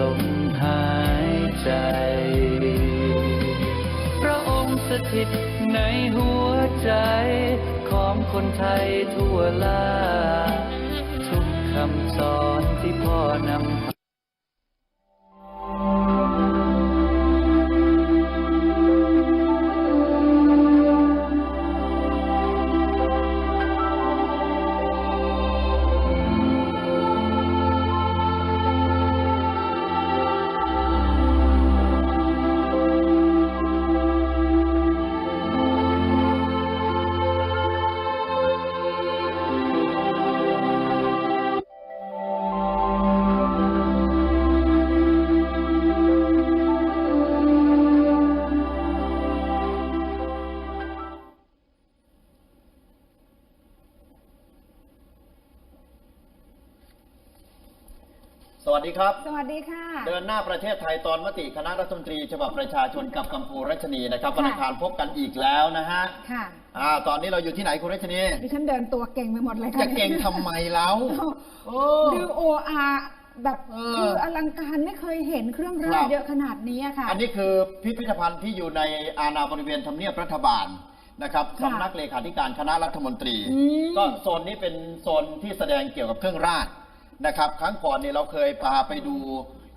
ลมหายใจ พระองค์สถิตในหัวใจ ของคนไทยทั่วลา ทุกคำสอน ดีครับ สวัสดีค่ะ เดินหน้าประเทศไทยตอนมติคณะรัฐมนตรี ฉบับประชาชนกับกัมพูรัชนีนะครับค่ะวันอังคารพบกันอีกแล้วนะฮะ ค่ะอ่าตอนนี้เราอยู่ที่ไหนคุณรัชนี ดิฉันเดินตัวเก่งไปหมดเลยค่ะจะเก่งทำไมแล้วโอ้ดูโออาแบบเออคืออลังการไม่เคยเห็นเครื่องราครัชบเยอะขนาดนี้อะค่ะ อันนี้คือพิพิธภัณฑ์ที่อยู่ในอาณาบริเวณทำเนียบรัฐบาลนะครับค่ะสำนักเลขาธิการคณะรัฐมนตรีอืมก็โซนนี้เป็นโซนที่แสดงเกี่ยวกับเครื่องราช นะครับ ครั้งก่อนเนี่ยเราเคยพาไปดู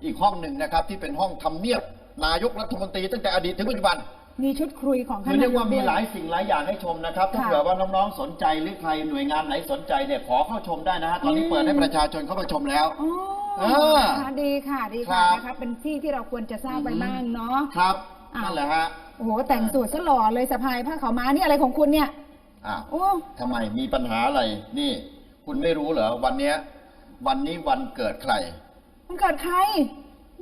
อีกห้องหนึ่งนะครับ ที่เป็นห้องทำเนียบนายกรัฐมนตรีตั้งแต่อดีตถึงปัจจุบันมีชุดคุยของคืท่าอนเรียกว่าด้มีหลายสิ่งหลายอย่างให้ชมนะครับ ถ้าค่ะเผื่อว่าน้องๆสนใจหรือใครหน่วยงานไหนสนใจเนี่ยขอเข้าชมได้นะฮะตอนนี้อืมเปิดให้ประชาชนเข้ามาชมแล้ว อ๋อเออค่ะดีค่ะดีครัค่ะบนะคะเป็นที่ที่เราควรจะทราบไปอืมบ้างเนาะ ครับอ้าวนั่นแหละฮะโอ้โหแต่งสูทซะหล่อเลยสะพายผ้าขาวม้านี่อะไรของคุณเนี่ยอ้าวโอ้ ทำไมมีปัญหาอะไรนี่ คุณไม่รู้เหรอวันเนี้ย วันนี้วันเกิดใคร มันเกิดใคร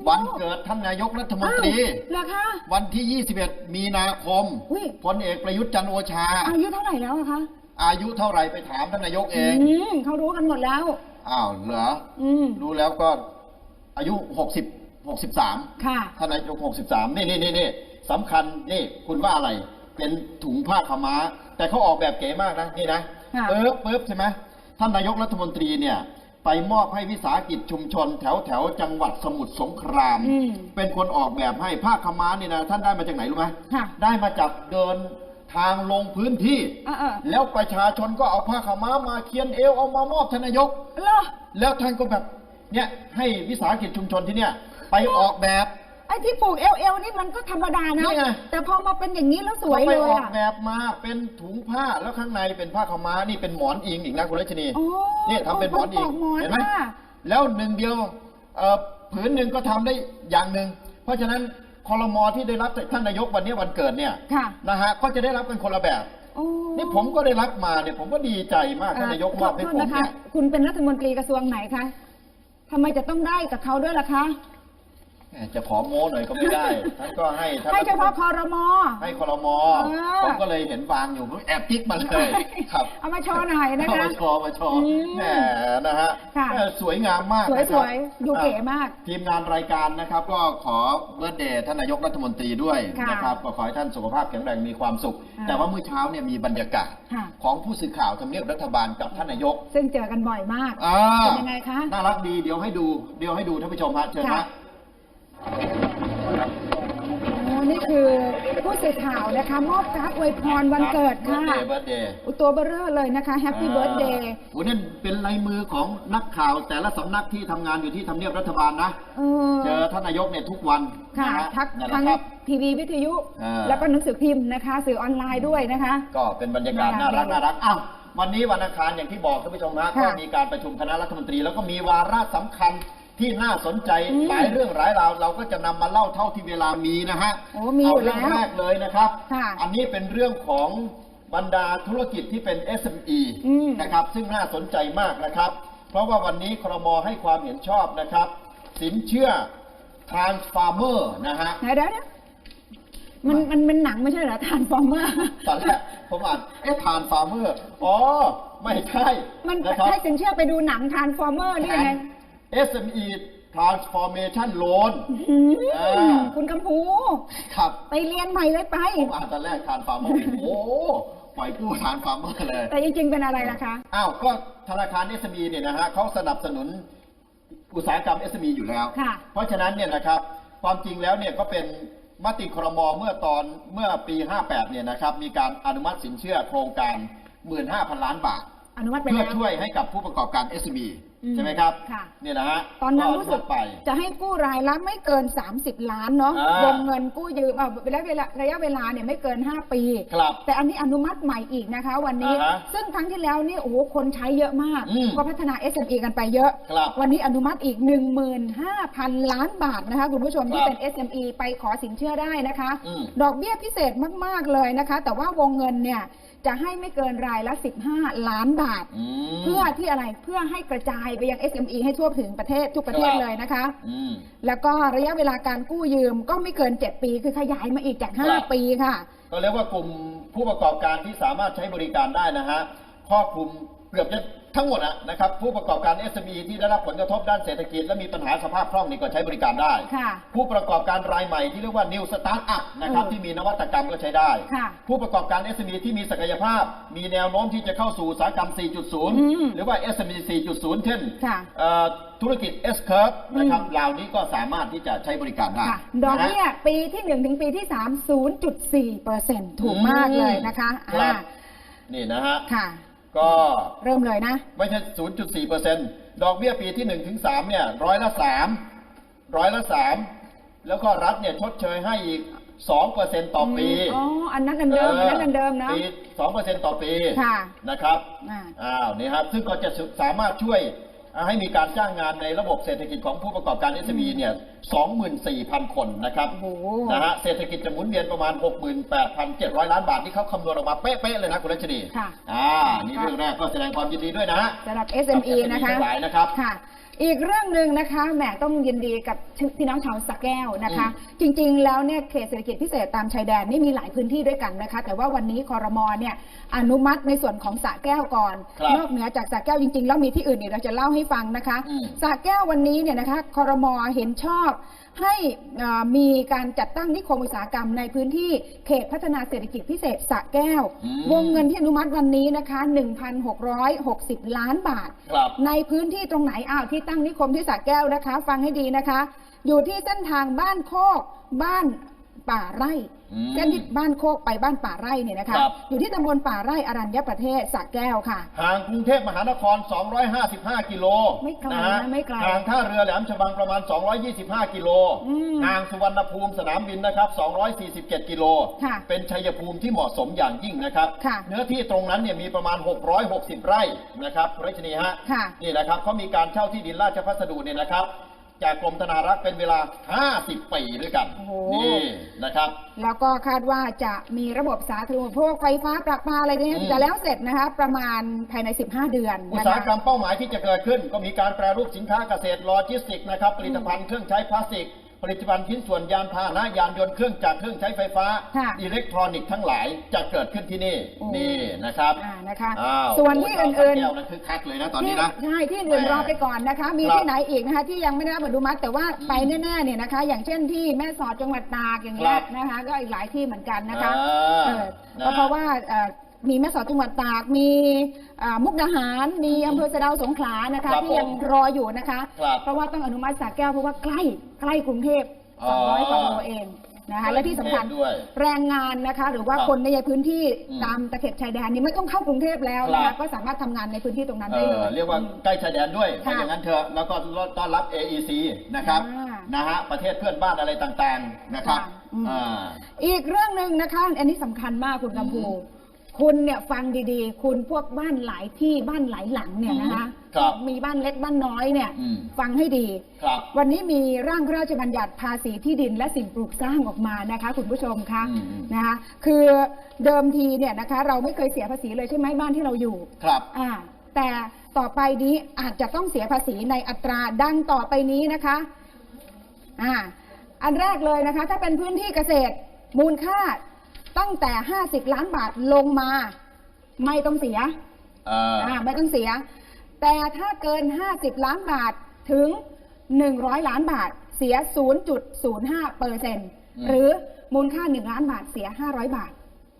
วันเกิดท่านนายกรัฐมนตรีอ้าวเหรอคะวันที่ 21 มีนาคมอุ้ยพลเอกประยุทธ์จันทร์โอชา อายุเท่าไหร่แล้วอะคะ อายุเท่าไหร่ไปถามท่านนายกเองอืมเขารู้กันหมดแล้ว อ้าวเหรออืมรู้แล้วก็อายุ 60 63 ค่ะ ท่านนายก 63 นี่นี่นี่นี่สำคัญนี่คุณว่าอะไร เป็นถุงผ้าขาวม้า แต่เขาออกแบบเก๋มากนะนี่นะค่ะเปิ๊บเปิ๊บใช่ไหมท่านนายกรัฐมนตรีเนี่ย ไปมอบให้วิสาหกิจชุมชน แถวแถวจังหวัดสมุทรสงคราม อืมเป็นคนออกแบบให้ผ้าขาวม้านี่นะท่านได้มาจากไหนรู้ไหมค่ะ ได้มาจากเดินทางลงพื้นที่ เออเออแล้วประชาชนก็เอาผ้าขาวม้ามาเคียนเอวเอามามอบท่านนายก เหรอ แล้วท่านก็แบบเนี่ยให้วิสาหกิจชุมชนที่เนี่ยไปออกแบบ ไอ้ที่ปลูกเอลเอลนี่มันก็ธรรมดานะ นี่ไง แต่พอมาเป็นอย่างนี้แล้วสวยขาไปเลยออกอะแบบมาเป็นถุงผ้าแล้วข้างในเป็นผ้าขาวม้านี่เป็นหมอนอิงอีกนะคุณรัชนีโอ้นี่ทำเป็นหมอนอิงปกหมอนเห็นไหมค่ะ แล้วหนึ่งเดียวเอ่อผืนหนึ่งก็ทำได้อย่างหนึ่งเพราะฉะนั้นคอรมอที่ได้รับจากท่านนายกวันนี้วันเกิดเนี่ยค่ะนะฮะก็จะได้รับเป็นคนละแบบ โอ้นี่ผมก็ได้รับมาเนี่ยผมก็ดีใจมากท่านนายกมอบให้โทษผมนะคะ เนี่ยคุณเป็นรัฐมนตรีกระทรวงไหนคะทำไมจะต้องได้กับเขาด้วยล่ะคะแหม จะขอโม้หน่อยก็ไม่ได้ ท่านก็ให้ท่านให้เฉพาะคอรมอ ให้คอรมอเออ ผมก็เลยเห็นวางอยู่ผมแอบติ๊กมาเลยครับเอามาโชว์หน่อยนะคะเอามาโชว์มาโชว์อืมแหมนะฮะค่ะ เออสวยงามมากสวยนะสครับวยดูเก๋มาก ทีมงานรายการนะครับก็ขอเบิร์ดเดย์ท่านนายกรัฐมนตรีด้วยค่ะนะครับก็ขอให้ท่านสุขภาพแข็งแรงมีความสุข ค่ะ แต่ว่าเมื่อเช้าเนี่ยมีบรรยากาศ ค่ะ ของผู้สื่อข่าวทำเนียบรัฐบาลกับท่านนายกซึ่งเจอกันบ่อยมาก อ่าเป็นยังไงคะ น่ารักดีเดี๋ยวให้ดูเดี๋ยวให้ดูท่านผู้ชมฮะเชิญค่ะ ฮะ โอ้นี่คือผู้สื่อข่าวนะคะ มอบการ์ดอวยพรวันเกิดค่ะ เบิร์ดเดย์อุยตัวเบอร์เรอร์เลยนะคะแฮปปี้เบิร์ดเดย์โอ้นั่นเป็นลายมือของนักข่าวแต่ละสำนักที่ทำงานอยู่ที่ทำเนียบรัฐบาลนะ เออเจอท่านนายกเนี่ยทุกวันค่ะนฮทักนั่นแหทั้ละงครับ ทีวีวิทยุ อ่า แล้วก็หนังสือพิมพ์นะคะ สื่อออนไลน์ด้วยนะคะ ก็เป็นบรรยากาศน่าน่ารัรักกน่ารัก อ้าว วันนี้วันอังคารอย่างที่บอกท่านผู้ชมฮะค่ะก็มีการประชุมคณะรัฐมนตรี แล้วก็มีวาระสำคัญ ที่น่าสนใจอืมหลายเรื่องหลายราวเราก็จะนำมาเล่าเท่าที่เวลามีนะฮะโอ้มีอยู่เรื่องแล้วแรกเลยนะครับค่ะอันนี้เป็นเรื่องของบรรดาธุรกิจที่เป็น SME อืมนะครับซึ่งน่าสนใจมากนะครับ เพราะว่าวันนี้ครมให้ความเห็นชอบนะครับ สินเชื่อ Transformer นะฮะไหนเดี๋ยวเดี๋ยวมันมันเป็นหนังไม่ใช่เหรอทานฟอร์เมอร์ตอนแรกผมอ่านเอ๊ะทานฟาร์เมอร์อ๋อ ไม่ใช่มันนะครับให้สินเชื่อไปดูหนังทานฟอร์เมอร์นี่ยังไง SME Transformation Loan อืมอ่าคุณกำพูครับ ไปเรียนใหม่เลยไป ผมอ่านตอนแรกทานฟาร์เมอร์โอ้โหปล่อยกู้ทานฟาร์เมอร์เลย แต่จริงๆเป็นอะไรล่ะคะ อ้าว ก็ธนาคาร SME เนี่ยนะฮะเขาสนับสนุนอุตสาหกรรม SME อยู่แล้ว ค่ะ เพราะฉะนั้นเนี่ยนะครับ ความจริงแล้วเนี่ยก็เป็นมติครมเมื่อตอนเมื่อปี 58 เนี่ยนะครับ มีการอนุมัติสินเชื่อโครงการ 15,000 ล้านบาท อนุมัติไปเพื่อแล้วช่วยให้กับผู้ประกอบการ SME อืม ใช่ไหมครับค่ะ เนี่ยนะฮะตอนนั้นรู้สึกอนุมัติไป จะให้กู้รายละไม่เกิน 30 ล้านเนาะอ่าวงเงินกู้ยืมอ่าระยะเวลาระยะเวลาเนี่ยไม่เกิน 5 ปี ครับแต่อันนี้อนุมัติใหม่อีกนะคะ วันนี้ อ่าฮะซึ่งครั้งที่แล้วนี่โอ้โหคนใช้เยอะมาก อืมก็พัฒนา SME กันไปเยอะ ครับวันนี้อนุมัติอีก 15,000 ล้านบาทนะคะ คุณผู้ชมที่ครับเป็น SME ไปขอสินเชื่อได้นะคะ อืม ดอกเบี้ยพิเศษมาก ๆ เลยนะคะ แต่ว่าวงเงินเนี่ย จะให้ไม่เกินรายละ 15 ล้านบาท อืม เพื่อที่อะไรเพื่อให้กระจายไปยัง SME ให้ทั่วถึงประเทศทุกประเทศครับ เลยนะคะ อืม แล้วก็ระยะเวลาการกู้ยืมก็ไม่เกิน 7 ปี คือขยายมาอีกจาก ครับ 5 ปีค่ะ ก็เรียกว่ากลุ่มผู้ประกอบการที่สามารถใช้บริการได้นะฮะครอบคลุมเกือบจะ ทั้งหมดอะนะครับผู้ประกอบการ SME ที่ได้รับผลกระทบด้านเศรษฐกิจ และมีปัญหาสภาพคล่องนี่ก็ใช้บริการได้ ค่ะผู้ประกอบการรายใหม่ที่เรียกว่า New Startup นะครับเออที่มีนวัตกรรมก็ใช้ได้ ค่ะผู้ประกอบการ SME ที่มีศักยภาพ มีแนวโน้มที่จะเข้าสู่อุตสาหกรรม อืม4.0 หรือว่า SME 4.0 เช่นค่ะเอ่อธุรกิจ S curve นะครับเหล่านี้ก็สามารถที่จะใช้บริการได้ค่ะ ดอกเบี้ยนะฮะปีที่ 1 ถึงปีที่ 3 0.4เปอร์เซ็นต์ถูกมากเลยนะคะ ครับ อ่า นี่นะฮะ ค่ะ ก็เริ่มเลยนะ ไม่ใช่ 0.4เปอร์เซ็นต์ดอกเบี้ยปีที่1ถึง3เนี่ยร้อยละ3ร้อยละ3แล้วก็รัฐเนี่ยชดเชยให้อีก2เปอร์เซ็นต์ต่อปีอ๋ออันนั้นอันเดิมอันนั้นอันเดิมนะปี2เปอร์เซ็นต์ต่อปีค่ะนะครับอ่าอ้าวนี่ครับซึ่งก็จะสามารถช่วย ให้มีการจ้างงานในระบบเศรษฐกิจของผู้ประกอบการ SME เนี่ย 24,000 คนนะครับโอ้โหนะฮะ เศรษฐกิจจะหมุนเวียนประมาณ 68,700 ล้านบาทที่เขาคำนวณออกมาเป๊ะๆเลยนะคุณรัชนีค่ะอ่า นี่เรื่องแรกก็แสดงความยินดีด้วยนะฮะสำหรับ SME นะคะทั้งหลายนะครับค่ะ อีกเรื่องหนึ่งนะคะแหมต้องยินดีกับพี่น้องชาวสระแก้วนะคะ จริงๆ แล้วเนี่ยเขตเศรษฐกิจพิเศษตามชายแดนนี่มีหลายพื้นที่ด้วยกันนะคะ แต่ว่าวันนี้คอรมอเนี่ยอนุมัติในส่วนของสระแก้วก่อน ครับนอกเหนือจากสระแก้วจริงๆ แล้วมีที่อื่นอีกเราจะเล่าให้ฟังนะคะอืม สระแก้ววันนี้เนี่ยนะคะคอรมอเห็นชอบ ให้อ่ามีการจัดตั้งนิคมอุตสาหกรรมในพื้นที่เขตพัฒนาเศรษฐกิจพิเศษสระแก้วอืมวงเงินที่อนุมัติวันนี้นะคะ 1,660 ล้านบาทครับในพื้นที่ตรงไหนอ้าวที่ตั้งนิคมที่สระแก้วนะคะ ฟังให้ดีนะคะ อยู่ที่เส้นทางบ้านโคกบ้าน ป่าไร่อืมเส้นที่บ้านโคกไปบ้านป่าไร่เนี่ยนะคะครับ อยู่ที่ตำบลป่าไร่อรัญญประเทศสระแก้วค่ะ ห่างกรุงเทพมหานคร 255 กิโลไม่ไกลนะฮะนะไม่ไกลห่างท่าเรือแหลมฉบังประมาณ 225 กิโลอืมห่างสุวรรณภูมิสนามบินนะครับ 247 กิโล ค่ะเป็นชัยภูมิที่เหมาะสมอย่างยิ่งนะครับ ค่ะเนื้อที่ตรงนั้นเนี่ยมีประมาณ 660 ไร่นะครับรัชนีฮะ ค่ะ นี่นะครับเขามีการเช่าที่ดินราชพัสดุเนี่ยนะครับ จากกรมธนารักษ์เป็นเวลา 50 ปีด้วยกัน โอ้โห นี่นะครับ แล้วก็คาดว่าจะมีระบบสาธารณูปโภคไฟฟ้าประปาอะไรเนี่ยอืม จะแล้วเสร็จนะคะ ประมาณภายใน 15 เดือนอุตนะสาหคะกรรมเป้าหมายที่จะเกิดขึ้น ก็มีการแปรรูปสินค้าเกษตรโลจิสติกส์นะครับผลิตภัณฑ์เครื่องใช้พลาสติกผ ลิตภัณฑ์ชิ้นส่วนยานพาหนะยานยนต์เครื่องจักรเครื่องใช้ไฟฟ้า ค่ะอิเล็กทรอนิกส์ทั้งหลายจะเกิดขึ้นที่นี่โอ้ นี่นะครับอ่านะคะ อ้าวส่วนที่อื่น แก้วๆนั่นคือคักเลยนะตอนนี้นะ ที่ใช่ที่อื่นแหม่รอไปก่อนนะคะ มีครับที่ไหนอีกนะคะ ที่ยังไม่ได้รับอนุมัติแต่ว่าไปแน่ๆเนี่ยนะคะ อย่างเช่นที่แม่สอดจังหวัดตากอย่างเงี้ยครับนะคะ ก็อีกหลายที่เหมือนกันนะคะอ่าเออนะ ก็เพราะว่าเอ่อ มีแม่สอดจังหวัดตาก มีอ่ามุกดาหาร มีอำเภอสะเดาสงขลานะคะ ครับที่ยังรออยู่นะคะ ครับเพราะว่าต้องอนุมัติสระแก้วเพราะว่าใกล้ใกล้กรุงเทพอ๋อ200กว่าโลเองนะคะ และที่สำคัญกรุงเทพด้วยแรงงานนะคะ หรือว่าครับคนในพื้นที่อืมตามตะเข็บชายแดนนี้ไม่ต้องเข้ากรุงเทพแล้วนะครัคะบ ก็สามารถทำงานในพื้นที่ตรงนั้นเอได้เลอยเรียกว่าใกล้ชายแดนด้วยค่ะถ้าอย่างนั้นเถอะแล้วก็ต้อนรับ AEC นะครับอ่านะฮะประเทศเพื่อนบ้านอะไรต่างๆนะครับค่ะอืม อ่า อีกเรื่องหนึ่งนะคะ อันนี้สำคัญมากคุณกำพูอืม คุณเนี่ยฟังดีๆ คุณพวกบ้านหลายที่บ้านหลายหลังเนี่ยนะคะครับมีบ้านเล็กบ้านน้อยเนี่ย อืม ฟังให้ดี ครับ วันนี้มีร่างพระราชบัญญัติภาษีที่ดินและสิ่งปลูกสร้างออกมานะคะ คุณผู้ชมคะอืมอืม นะคะคือเดิมทีเนี่ยนะคะ เราไม่เคยเสียภาษีเลยใช่ไหมบ้านที่เราอยู่ ครับ อ่าแต่ต่อไปนี้อาจจะต้องเสียภาษีในอัตราดังต่อไปนี้นะคะอ่าอันแรกเลยนะคะ ถ้าเป็นพื้นที่เกษตรมูลค่า ตั้งแต่ 50 ล้านบาทลงมา ไม่ต้องเสียเอออ่าไม่ต้องเสีย แต่ถ้าเกิน 50 ล้านบาทถึง 100 ล้านบาทเสีย 0.05เปอร์เซ็นต์อืมหรือมูลค่า 1 ล้านบาทเสีย 500 บาท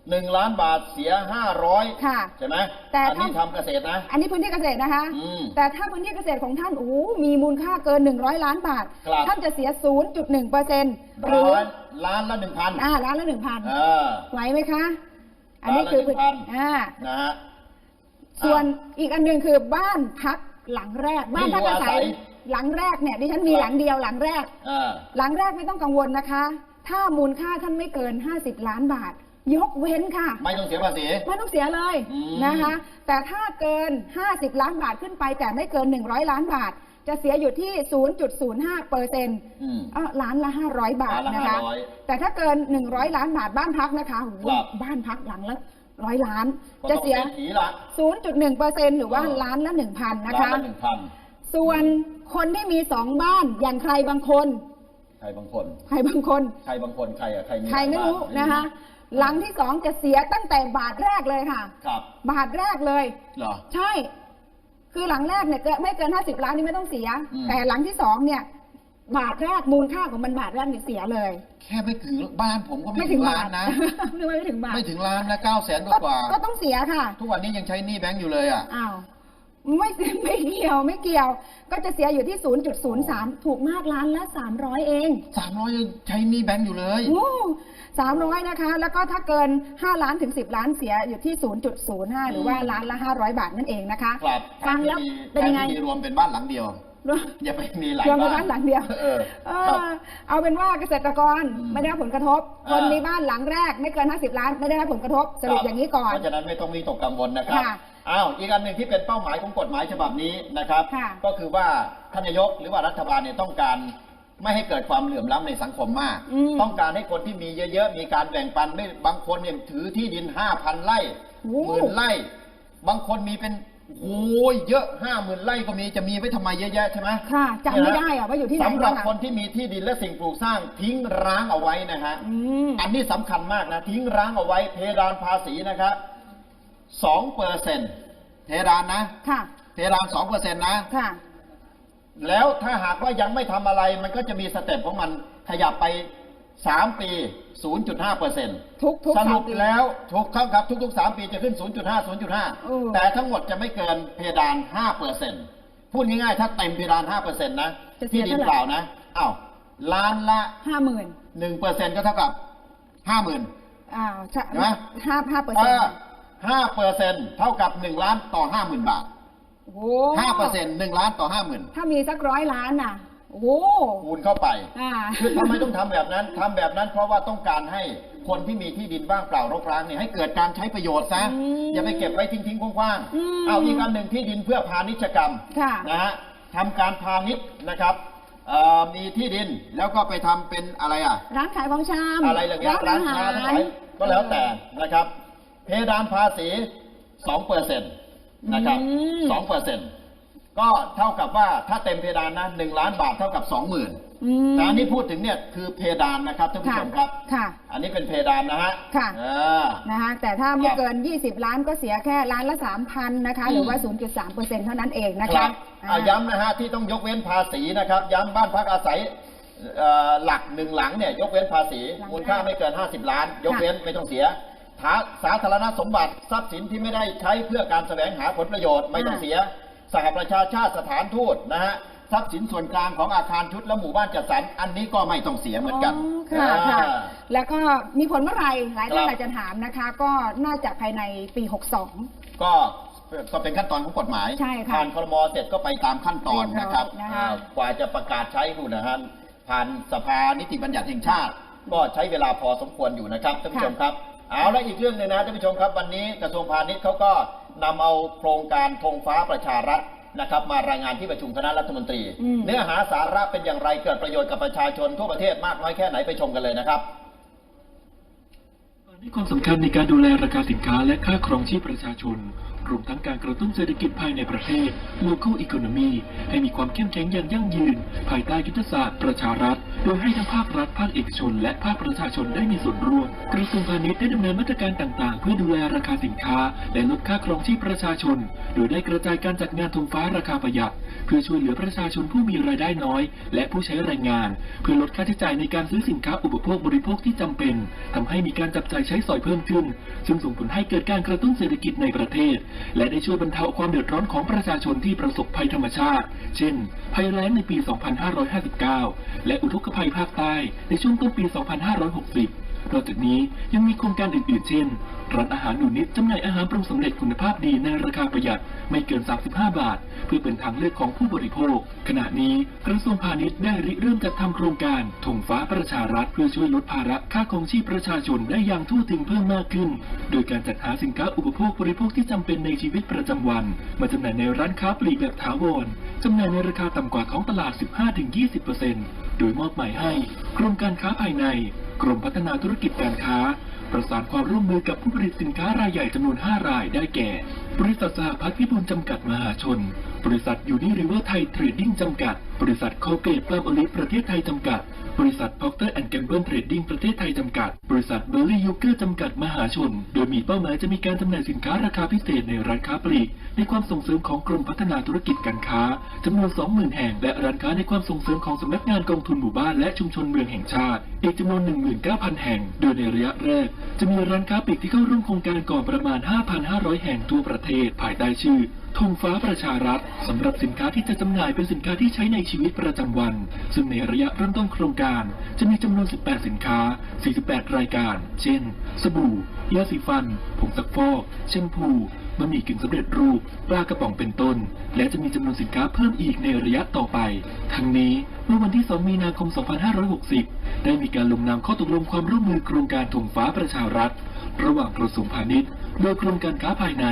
หนึ่งล้านบาทเสียห้าร้อยค่ะ ใช่ไหมแต่อันนี้ถ้า ทำเกษตรนะ อันนี้พื้นที่เกษตรนะคะ อืมแต่ถ้าพื้นที่เกษตรของท่านโอ้โหมีมูลค่าเกิน 100 ล้านบาท ครับ ท่านจะเสีย 0.1เปอร์เซ็นต์หรือล้านล้านละหนึ่งพันอ่าล้านละ1,000เออไหวไหมคะ อันนี้คือล้านละ1,000 อ่า นะฮะ ส่วนอีกอันหนึ่งคือบ้านพักหลังแรก บ้านพักอาศัย ที่อยู่อาศัย หลังแรกเนี่ยดิฉันมีครับหลังเดียวหลังแรก อ่า หลังแรกไม่ต้องกังวลนะคะ ถ้ามูลค่าท่านไม่เกิน 50 ล้านบาท ยกเว้นค่ะ ไม่ต้องเสียภาษี ไม่ต้องเสียเลยอืม นะคะ แต่ถ้าเกิน 50 ล้านบาทขึ้นไป แต่ไม่เกิน 100 ล้านบาท จะเสียอยู่ที่ 0.05เปอร์เซ็นต์อืม ล้านละ 500 บาทล้านละนะคะ 500แต่ถ้าเกิน 100 ล้านบาทบ้านพักนะคะโอ้โหครับ บ้านพักหลังละร้อยล้าน ก็จะต้องเสียศรษฐีละ 0.1เปอร์เซ็นต์หรือว่าอ๋อ ล้านละ 1,000 นะล้านคะละหนึ่งพันส่วนคนที่มีสองบ้านอย่างใครบางคน ใครบางคน ใครบางคน ใครบางคนใครอะใครมีใครไม่รู้บ้านะคะ หลังที่สองจะเสียตั้งแต่บาทแรกเลยค่ะ ครับบาทแรกเลย เหรอ ใช่ คือหลังแรกเนี่ยเกินไม่เกินห้าสิบล้านนี่ไม่ต้องเสีย อืม แต่หลังที่สองเนี่ย บาทแรกมูลค่าของมันบาทแรกเนี่ยเสียเลย แค่ไม่ถึงบ้านผมก็ไม่ไม่ถึถึงงล้าบานทนะ นึกว่าไม่ถึงบาทไม่ถึงล้านนะเก้าแสนกก็ว่าก็ต้องเสียค่ะๆทุกวันนี้ยังใช้หนี้แบงก์อยู่เลยอะ อ้าว ไม่ไม่เกี่ยวไม่เกี่ยว ก็จะเสียอยู่ที่ 0.03 ถูกมากล้านละ 300 เองสามร้อยใช้หนี้แบงก์อยู่เลย โอ้ สามร้อยนะคะ แล้วก็ถ้าเกิน 5 ล้านถึง 10 ล้านเสียอยู่ที่ 0.05 หรือว่าล้านละ 500 บาทนั่นเองนะคะ ครับฟังแล้วทเป็นยังไงที่มีรวมเป็นบ้านหลังเดียว อย่าไปมีหลายรวมเป็นบ้าบ้านนหลังเดียวเออเอครับอเอาเป็นว่าเกษตรกรอืมไม่ได้รับผลกระทบ คนอ่ามีมีบ้านหลังแรกไม่เกิน 50 ล้าน ไม่ได้รับผลกระทบสรุปอย่างนี้ก่อน เพราะฉะนั้นไม่ต้องมีตกกังวลนะครับค่ะอ้าวอีกอันหนึ่งที่เป็นเป้าหมายของกฎหมายฉบับนี้นะครับค่ะก็คือว่าท่านนายกหรือว่ารัฐบาลเนี่ยต้องการ ไม่ให้เกิดความเหลื่อมล้ำในสังคมมากอืมต้องการให้คนที่มีเยอะๆ มีการแบ่งปันไม่บางคนเนี่ยถือที่ดินห้าพันไร่โอ้หมื่นไร่ บางคนมีเป็นโอ้ยเยอะห้าหมื่นไร่ก็มีจะมีไว้ทำไมเยอะแยะใช่ไหมค่ะจำไม่ได้อะว่าอยู่ที่ไหนสำหรับบ้างอะคนที่มีที่ดินและสิ่งปลูกสร้างทิ้งร้างเอาไว้นะฮะอืมอันนี้สำคัญมากนะ ทิ้งร้างเอาไว้เพดานภาษีนะครับสองเปอร์เซ็นเพดานนะค่ะเพดานสองเปอร์เซ็นนะค่ะ แล้วถ้าหากว่ายังไม่ทำอะไรมันก็จะมีสเต็ปของมันขยับไปสามปี 0.5เปอร์เซ็นทุกทุกสรุปสามปีแล้วทุกครับครับทุกๆสามปีจะขึ้น 0.5เออ0.5 แต่ทั้งหมดจะไม่เกินเพดาน5เปอร์เซ็นพูดง่ายๆ ถ้าเต็มเพดาน5เปอร์เซ็นนะจะเสีที่ยดินเท่าไหร่เปล่านะอ้าวล้านละห้าหมื่น1เปอร์เซ็นก็เท่ากับห้าหมื่นอ่าใช่เห็นไหมห้าห้าเปอร์เซ็นต์ห้าเปอร์เซ็นเท่ากับหนึ่งล้านต่อห้าหมื่นบาท โอ้โหห้าเปอร์เซ็นหนึ่งล้านต่อห้าหมื่นถ้ามีสักร้อยล้านน่ะ โอ้โหคูณเข้าไป อ่า คือทำไมต้องทำแบบนั้นทำแบบนั้นเพราะว่าต้องการให้คนที่มีที่ดินว่างเปล่ารกร้างเนี่ยให้เกิดการใช้ประโยชน์ซะอืมอย่าไปเก็บไว้ทิ้งๆคว้างอืม ๆเอาอีกอันหนึ่งที่ดินเพื่อพาณิชยกรรมค่ะ นะฮะทำการพาณิชย์นะครับเอ่อมีที่ดินแล้วก็ไปทำเป็นอะไรอะ ร้านขายของชำอะไรอย่างเงี้ยร้านค้าทั้งหลายก็แล้วแต่นะครับ เพดานภาษีสองเปอร์เซ็นต์ นะครับสองเปอร์เซ็นต์ก็เท่ากับว่าถ้าเต็มเพดานนะหนึ่งล้านบาทเท่ากับสองหมื่นอืมแต่อันนี้พูดถึงเนี่ยคือเพดานนะครับท่านผู้ค่ะชมครับ ค่ะ อันนี้เป็นเพดานนะฮะ ค่ะอ่านะคะแต่ถ้าไม่ครับเกิน 20 ล้านก็เสียแค่ล้านละ3,000นะคะ หรือว่า 0.3เปอร์เซ็นต์เท่านั้นเองนะคคะรับอ่าอ่าย้ำนะฮะที่ต้องยกเว้นภาษีนะครับ ย้ำบ้านพักอาศัยเอ่อหลักหนึ่งหลังเนี่ยยกเว้นภาษีหลังมูลค่าไม่เกิน 50 ล้าน ยกเว้นไม่ต้องเสียฐา สาธารณสมบัติทรัพย์สินที่ไม่ได้ใช้เพื่อการแสวงหาผลประโยชน์ไม่ต้องเสียสหประชาชาติสถานทูตนะฮะทรัพย์สินส่วนกลางของอาคารชุดและหมู่บ้านจัดสรรอันนี้ก็ไม่ต้องเสียเหมือนกันค่ะค่ะอ่าแล้วก็มีผลเมื่อไหร่หลายท่านครับอาจจะถามนะคะ ก็น่าจะภายในปี 62 ก็ก็เป็นขั้นตอนของกฎหมายใช่ค่ะผ่านครมเสร็จก็ไปตามขั้นตอนนะครับเรียบร้อยนะคะอ่ากว่าจะประกาศใช้คุณนะฮะผ่านสภานิติบัญญัติแห่งชาติ ก็ใช้เวลาพอสมควรอยู่นะครับท่านผู้ชมครับ เอาและอีกเรื่องหนึงนะท่านผู้ชมครับวันนี้กระทรวงพาณิชย์เขาก็นำเอาโครงการธงฟ้าประชารัฐนะครับมารายงานที่ประชุมคณะรัฐมนตรีอืมเนื้อหาสาระเป็นอย่างไรเกิดประโยชน์กับประชาชนทั่วประเทศมากน้อยแค่ไหนไปชมกันเลยนะครับให้ความสำคัญในการดูแลราคาสินค้าและค่าครองชีพประชาชน รวมทั้งการกระตุ้นเศรษฐกิจภายในประเทศ local economy ให้มีความเข้มแข็งอย่างยั่งยืน ภายใต้ยุทธศาสตร์ประชารัฐ โดยให้ทั้งภาครัฐ ภาคเอกชน และภาคประชาชนได้มีส่วนร่วม กระทรวงพาณิชย์ได้ดำเนินมาตรการต่างๆ เพื่อดูแลราคาสินค้า และลดค่าครองชีพประชาชน โดยได้กระจายการจัดงานธงฟ้าราคาประหยัด เพื่อช่วยเหลือประชาชนผู้มีรายได้น้อย และผู้ใช้แรงงาน เพื่อลดค่าใช้จ่ายในการซื้อสินค้าอุปโภคบริโภคที่จำเป็นทำให้มีการจับจ่ายใช้สอยเพิ่มขึ้น ซึ่งส่งผลให้เกิดการกระตุ้นเศรษฐกิจในประเทศและได้ช่วยบรรเทาความเดือดร้อนของประชาชนที่ประสบภัยธรรมชาติ เช่น ภัยแล้งในปี 2559 และอุทกภัยภาคใต้ในช่วงต้นปี 2560 นอกจากนี้ยังมีโครงการอื่นๆ เช่น ร้านอาหารหนูนิดจำหน่ายอาหารปรุงสำเร็จคุณภาพดีในราคาประหยัดไม่เกิน 35 บาท เพื่อเป็นทางเลือกของผู้บริโภค ขณะนี้กระทรวงพาณิชย์ได้ริเริ่มจัดทำโครงการธงฟ้าประชารัฐเพื่อช่วยลดภาระค่าครองชีพประชาชนได้อย่างทั่วถึงเพิ่มมากขึ้น ดยการจัดหาสินค้าอุปโภคบริโภคที่จำเป็นในชีวิตประจำวัน มาจำหน่ายในร้านค้าปลีกแบบถาวรจำหน่ายในราคาต่ำกว่าท้องตลาด 15-20%โดยมอบหมายให้กรมการค้าภายใน กรมพัฒนาธุรกิจการค้า ประสานความร่วมมือกับผู้ผลิตสินค้ารายใหญ่จำนวน 5 รายได้แก่ บริษัทสหพัฒน์พิบูลจำกัดมหาชน บริษัทยูนิริเวอร์ไทยเทรดดิ้งจำกัดบริษัทโคเกตปลาโอลิฟประเทศไทยจำกัด บริษัท Procter Gamble Trading ประเทศไทยจำกัด บริษัทเบอร์รี่ยูเกอร์จำกัดมหาชน โดยมีเป้าหมายจะมีการจำหน่ายสินค้าราคาพิเศษในร้านค้าปลีก ในความส่งเสริมของกรมพัฒนาธุรกิจการค้าจำนวน 20,000 แห่ง และร้านค้าในความส่งเสริมของสำนักงานกองทุนหมู่บ้านและชุมชนเมืองแห่งชาติ อีกจำนวน 19,000 แห่ง โดยในระยะแรก จะมีร้านค้าปลีกที่เข้าร่วมโครงการก่อนประมาณ 5,500 แห่งทั่วประเทศภายใต้ชื่อ ธงฟ้าประชารัฐสำหรับสินค้าที่จะจำหน่ายเป็นสินค้าที่ใช้ในชีวิตประจำวัน ซึ่งในระยะเริ่มต้นโครงการ จะมีจำนวน 18 สินค้า 48 รายการ เช่น สบู่ยาสีฟัน ผงซักฟอก แชมพู บะหมี่กึ่งสำเร็จรูปปลากระป๋องเป็นต้น และจะมีจำนวนสินค้าเพิ่มอีกในระยะต่อไป ทั้งนี้เมื่อวันที่ 2 มีนาคม 2560 ได้มีการลงนามข้อตกลงความร่วมมือโครงการธงฟ้าประชารัฐ ระหว่างกระทรวงพาณิชย์โดยกรมการค้าภายใน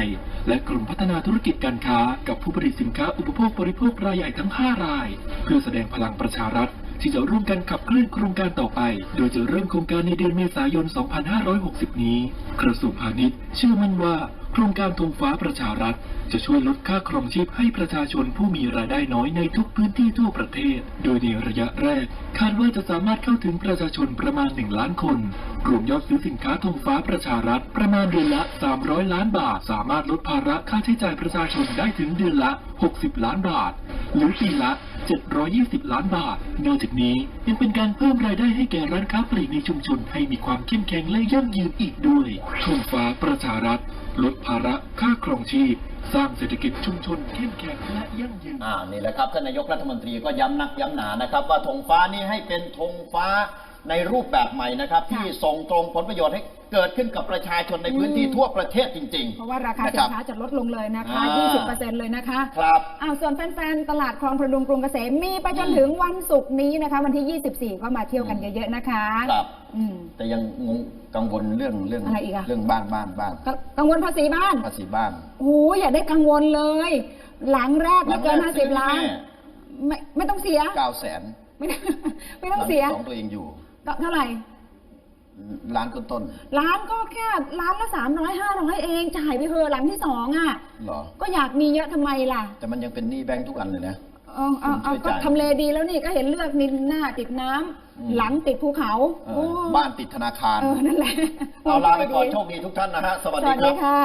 และกรมพัฒนาธุรกิจการค้า กับผู้ผลิตสินค้าอุปโภคบริโภครายใหญ่ทั้ง 5 ราย เพื่อแสดงพลังประชารัฐที่จะร่วมกันขับเคลื่อนโครงการต่อไป โดยจะเริ่มโครงการในเดือนเมษายน 2560 นี้ กระทรวงพาณิชย์เชื่อมั่นว่า โครงการธงฟ้าประชารัฐ จะช่วยลดค่าครองชีพให้ประชาชนผู้มีรายได้น้อยในทุกพื้นที่ทั่วประเทศ โดยในระยะแรก คาดว่าจะสามารถเข้าถึงประชาชนประมาณ 1 ล้านคน รวมยอดซื้อสินค้าธงฟ้าประชารัฐ ประมาณเดือนละ 300 ล้านบาท สามารถลดภาระค่าใช้จ่ายประชาชนได้ถึงเดือนละ 60 ล้านบาท หรือปีละ 720 ล้านบาท นอกจากนี้ยังเป็นการเพิ่มรายได้ให้แก่ร้านค้าปลีกในชุมชนให้มีความเข้มแข็งและยั่งยืนอีกด้วยธงฟ้าประชารัฐ ลดภาระค่าครองชีพ สร้างเศรษฐกิจชุมชนเข้มแข็งและยั่งยืนอ่านี่แหละครับท่านนายกรัฐมนตรีก็ย้ำนักย้ำหนานะครับว่าธงฟ้านี้ให้เป็นธงฟ้าในรูปแบบใหม่นะครับ ที่ส่งตรงผลประโยชน์ให้ เกิดขึ้นกับประชาชนในพื้นที่ทั่วประเทศจริง ๆ เพราะว่าราคานะสิรันบค้าจะลดลงเลยนะคะ อ่า20%เลยนะคะครับอ้าวส่วนแฟนๆ ตลาดคลองพดุงกรุงเกษมมีไปจนถึงวันศุกร์นี้นะคะ วันที่ 24 ก็มาเที่ยวกันเยอะๆ นะคะครับ อืม แต่ยังงงกังวลเรื่องเรื่องอะไรอีกอะ เรื่องบ้านบ้านบ้านกกังวลภาษีบ้าน ภาษีบ้านโอ้ยอย่าได้กังวลเลย หลังแรกไม่เกินหลังแรก50 ล้านซื้อแน่ไม่ไม่ต้องเสีย เก้าแสนไม่ต้องไม่ต้องเสียของตัวเองอยู่ เท่าไหร่ ล้านต้นร้านก็แค่ร้านละสามร้อยห้าร้อยเองจ่ายไปเถอะหลังที่สองอะ ๆเหรอ ก็อยากมีเยอะทำไมล่ะ แต่มันยังเป็นหนี้แบงค์ทุกอันเลยนะ เอาเอาเอาช่วยก็จ่ายทำเลดีแล้วนี่ก็เห็นเลือกนินหน้าติดน้ำอืม หลังติดภูเขาเออโอ้บ้านติดธนาคาร เออนั่นแหละเอาลาไปก่อนดีโชคดีทุกท่านนะฮะ สวัสสดีวัสคดีรับค่ะ